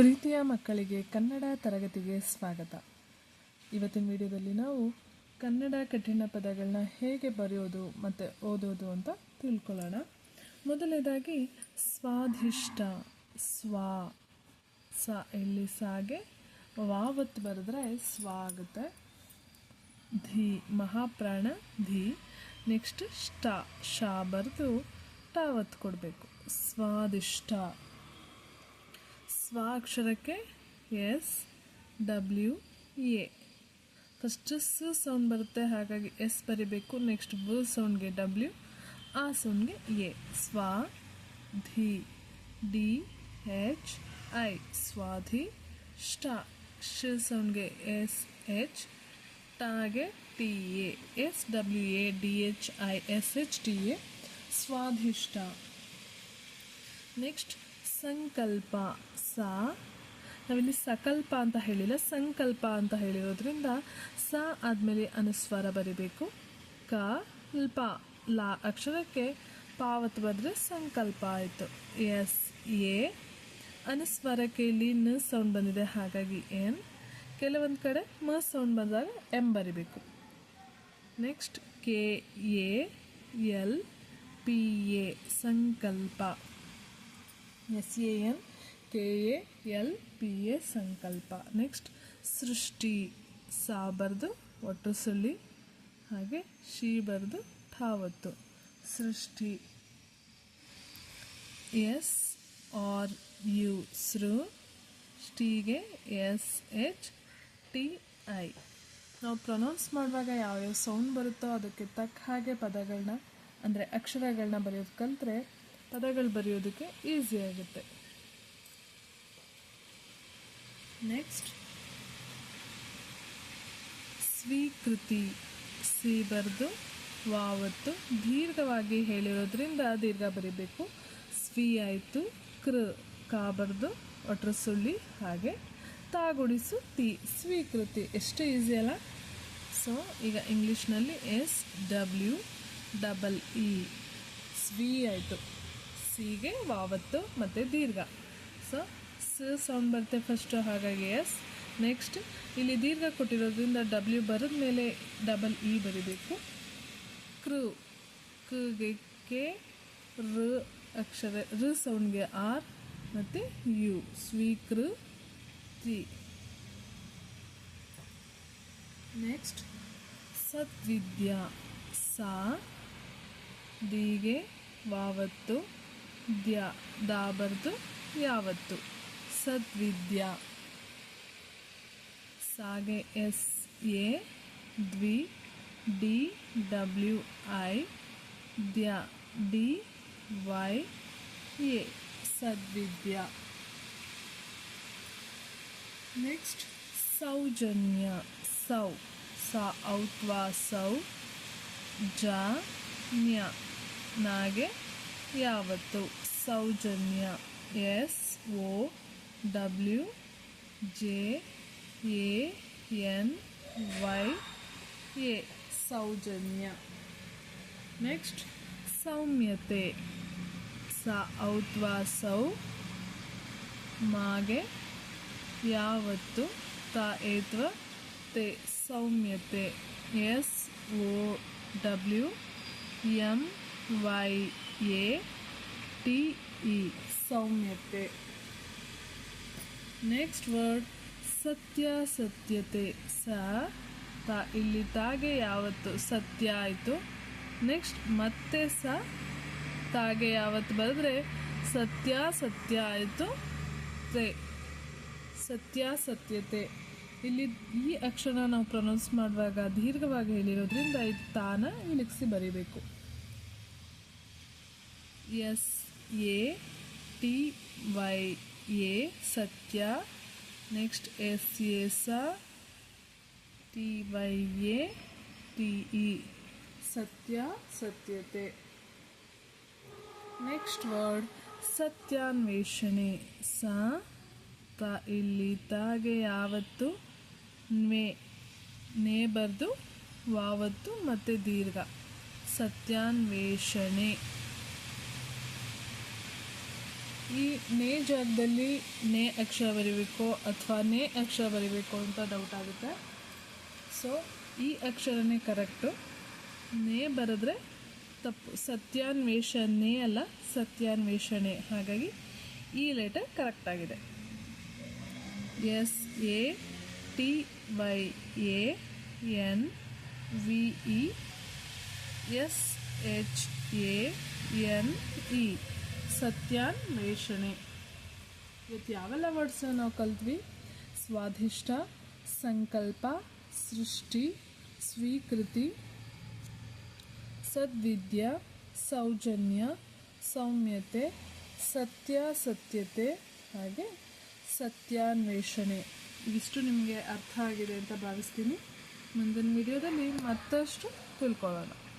ಪ್ರೀತಿಯ ಮಕ್ಕಳಿಗೆ ಕನ್ನಡ ತರಗತಿಗೆ ಸ್ವಾಗತ. ಇವತ್ತಿನ ವಿಡಿಯೋದಲ್ಲಿ ನಾವು ಕನ್ನಡ ಕಠಿಣ ಪದಗಳನ್ನ ಹೇಗೆ ಬರೆಯೋದು ಮತ್ತು ಓದೋದು ಅಂತ ತಿಳ್ಕೊಳ್ಳೋಣ. ಮೊದಲನೇದಾಗಿ ಸ್ವಾಧಿಷ್ಟ ಸ್ವಾ, ಸ ಇಲ್ಲಿ ಸಾಗೆ ವಾವತ್ತು ಬರೆದ್ರೆ ಸ್ವಾಗತೆ, ಧಿ, ಮಹಾಪ್ರಾಣ, ಧಿ, ನೆಕ್ಸ್ಟ್ ಷ್ಟ ಶಾ ಬರೆದು ಟಾವತ್ತು ಕೊಡಬೇಕು. ಸ್ವಾದಿಷ್ಟ ಸ್ವ ಅಕ್ಷರಕ್ಕೆ ಎಸ್ ಡಬ್ಲ್ಯೂ ಎ ಫಸ್ಟ್ ಸ್ ಸೌಂಡ್ ಬರುತ್ತೆ, ಹಾಗಾಗಿ ಎಸ್ ಬರಿಬೇಕು ನೆಕ್ಸ್ಟ್ ವ ಸೌಂಡ್ಗೆ ಡಬ್ಲ್ಯೂ ಆ ಸೌಂಡ್ಗೆ ಎ ಸ್ವ ಧಿ ಡಿ ಎಚ್ ಐ ಸ್ವಾಧಿ, ಷ್ಟ, ಶ ಸೌಂಡ್ಗೆ S H ಟಾಗೆ T A S W A D H I S H T A ಸ್ವಾಧಿಷ್ಟ next ಸಂಕಲ್ಪ ಸ. ನಾವಿಲ್ಲಿ ಸಕಲ್ಪ ಅಂತ ಹೇಳಿಲ್ಲ, ಸಂಕಲ್ಪ ಅಂತ ಹೇಳಿರೋದ್ರಿಂದ ಸ ಆದಮೇಲೆ ಅನುಸ್ವಾರ ಬರಿಬೇಕು. ಕ, ಲ್ಪ. ಲಾ ಅಕ್ಷರಕ್ಕೆ ಪಾವತ್ ಬಂದರೆ ಸಂಕಲ್ಪ ಆಯಿತು. S, A. ಅನುಸ್ವಾರಕ್ಕೆ ಇಲ್ಲಿ ನ ಸೌಂಡ್ ಬಂದಿದೆ, ಹಾಗಾಗಿ ಎನ್. ಕೆಲವೊಂದು ಕಡೆ ಮ ಸೌಂಡ್ ಬಂದಾಗ ಎಂ ಬರಿಬೇಕು. Next K, A, L, P, A, ಸಂಕಲ್ಪ. S A N K A L P A ಸಂಕಲ್ಪ. ನೆಕ್ಸ್ಟ್ ಸೃಷ್ಟಿ. ಸಾ ಬರೆದು ಒಟ್ಟು ಸುಳ್ಳಿ. ಹಾಗೆ ಶಿ ಬರೆದು ಠಾವತ್ತು. ಸೃಷ್ಟಿ. ಎಸ್ ಆರ್ ಯು ಸೃ. ಟಿಗೆ ಎಸ್ ಎಚ್ ಟಿ ಐ. ನಾವು ಪ್ರೊನೌನ್ಸ್ ಮಾಡುವಾಗ ಯಾವ್ಯಾವ ಸೌಂಡ್ ಬರುತ್ತೋ ಅದಕ್ಕೆ ತಕ್ಕ ಹಾಗೆ ಪದಗಳನ್ನ ಅಂದರೆ ಅಕ್ಷರಗಳನ್ನ ಬರೆಯೋದು ಕಲಿತ್ರೆ ಪದಗಳು ಬರೆಯೋದಕ್ಕೆ ಈಸಿ ಆಗುತ್ತೆ. ನೆಕ್ಸ್ಟ್ ಸ್ವೀಕೃತಿ. ಸಿ ಬರೆದು ವಾವತ್ತು, ದೀರ್ಘವಾಗಿ ಹೇಳಿರೋದ್ರಿಂದ ದೀರ್ಘ ಬರಿಬೇಕು. ಸ್ವಿ ಆಯಿತು, ಕೃ ಕಾ ಬರೆದು ಒಟ್ರ ಸುಳ್ಳಿ, ಹಾಗೆ. ತಾಗುಡಿಸು ತಿ, ಸ್ವೀಕೃತಿ. ಎಷ್ಟು ಈಸಿ ಅಲ್ಲ? ಸೊ ಈಗ ಇಂಗ್ಲೀಷ್ನಲ್ಲಿ ಎಸ್ ಡಬ್ಲ್ಯೂ ಡಬಲ್ ಇ ಸ್ವಿ ಆಯಿತು. ಸಿಗೆ ವಾವತ್ತು ಮತ್ತು ದೀರ್ಘ. ಸೊ, ಸ ಸೌಂಡ್ ಬರುತ್ತೆ ಫಸ್ಟು ಹಾಗಾಗಿ ಎಸ್ ನೆಕ್ಸ್ಟ್ ಇಲ್ಲಿ ದೀರ್ಘ ಕೊಟ್ಟಿರೋದ್ರಿಂದ ಡಬ್ಲ್ಯೂ ಬರೆದ ಮೇಲೆ ಡಬಲ್ ಇ ಬರಿಬೇಕು. ಕೃ, ಕಗೆ ಕೆ, ರ ಅಕ್ಷರ, ರ ಸೌಂಡ್ಗೆ ಆರ್ ಮತ್ತು ಯು ಸ್ವೀಕೃತಿ ನೆಕ್ಸ್ಟ್ ಸತ್ವಿದ್ಯಾ ಸಾ ದಿಗೆ ವಾವತ್ತು. ದ್ಯಾ ದಾಬರ್ದು ಯಾವತ್ತು? ಸದ್ವಿದ್ಯಾ. ಸಾಗೆ ಎಸ್, ಎ, ದ್ವಿ, ಡಿ, ಡಬ್ಲ್ಯೂ, ಐ, ದ್ಯ, ಡಿ, ವೈ, ಎ. ಸದ್ವಿದ್ಯಾ. ನೆಕ್ಸ್ಟ್, ಸೌಜನ್ಯ, ಸೌ, ಸ, ಔತ್ವಾ, ಸೌ, ಜ, ನ್ಯ, ನಾಗೆ ಯಾವತ್ತು? Soujanya S O W, J, A, N, Y, A. Soujanya. Next. ಸೌಮ್ಯತೆ. ಸ ಔತ್ವಾ ಸೌ ಮಾಗೆ. ಯಾವತ್ತು? ತ, ಏತ್ವ, ತೆ, ಸೌಮ್ಯತೆ. S O W, M, Y. A, T, E, ಸೌಮ್ಯತೆ. Next word ಸತ್ಯಾಸತ್ಯತೆ. ಸ, ತ, ಇಲ್ಲಿ ತಾಗೆ ಯಾವತ್ತು ಸತ್ಯ ಆಯಿತು? ನೆಕ್ಸ್ಟ್ ಮತ್ತೆ ಸ, ತಾಗೆ ಯಾವತ್ತು ಬರೆದ್ರೆ ಸತ್ಯ ಸತ್ಯ ಆಯಿತು? ತೇ, ಸತ್ಯಾಸತ್ಯತೆ. ಇಲ್ಲಿ ಈ ಅಕ್ಷರ ನಾವು ಪ್ರೊನೌನ್ಸ್ ಮಾಡುವಾಗ ದೀರ್ಘವಾಗಿ ಹೇಳಿರೋದ್ರಿಂದ ಇದು ತಾನ ಇಳಿಸಿ ಬರೀಬೇಕು. S, A, T, Y, A, ಸತ್ಯ. ನೆಕ್ಸ್ಟ್ ಎಸ್, ಎ, ಸ, T, Y, A, T, E. ಸತ್ಯ, ಸತ್ಯತೆ. Next word ಸತ್ಯಾನ್ವೇಷಣೆ. ಸ, ತ, ಇಲ್ಲಿ ತಾಗೆ ಯಾವತ್ತು, ನ್ವೇ, ನೇ ಬರ್ದು, ವಾವತ್ತು ಮತ್ತು ದೀರ್ಘ. ಸತ್ಯಾನ್ವೇಷಣೆ. ಈ ನೇ ಜಾಗದಲ್ಲಿ ನೇ ಅಕ್ಷರ ಬರಿಬೇಕು ಅಥವಾ ನೇ ಅಕ್ಷರ ಬರಿಬೇಕು ಅಂತ ಡೌಟ್ ಆಗುತ್ತೆ. ಸೊ ಈ ಅಕ್ಷರನೇ ಕರೆಕ್ಟು ನೇ ಬರೆದ್ರೆ ತಪ್ಪು. ಸತ್ಯಾನ್ವೇಷಣೆ ಅಲ್ಲ, ಸತ್ಯಾನ್ವೇಷಣೆ. ಹಾಗಾಗಿ ಈ ಲೆಟರ್ ಕರೆಕ್ಟ್ ಆಗಿದೆ. S A T Y A N V E S H A N E ಸತ್ಯಾನ್ವೇಷಣೆ ಇವತ್ತು ಯಾವೆಲ್ಲ ವರ್ಡ್ಸ್ ನಾವು ಕಲ್ತ್ವಿ ಸ್ವಾಧಿಷ್ಠ, ಸಂಕಲ್ಪ, ಸೃಷ್ಟಿ, ಸ್ವೀಕೃತಿ, ಸದ್ವಿದ್ಯ, ಸೌಜನ್ಯ, ಸೌಮ್ಯತೆ, ಸತ್ಯಾಸತ್ಯತೆ, ಹಾಗೆ ಸತ್ಯಾನ್ವೇಷಣೆ. ಇಷ್ಟು ನಿಮಗೆ ಅರ್ಥ ಆಗಿದೆ ಅಂತ ಭಾವಿಸ್ತೀನಿ. ಮುಂದಿನ ವಿಡಿಯೋದಲ್ಲಿ ಮತ್ತಷ್ಟು ತಿಳ್ಕೊಳ್ಳೋಣ.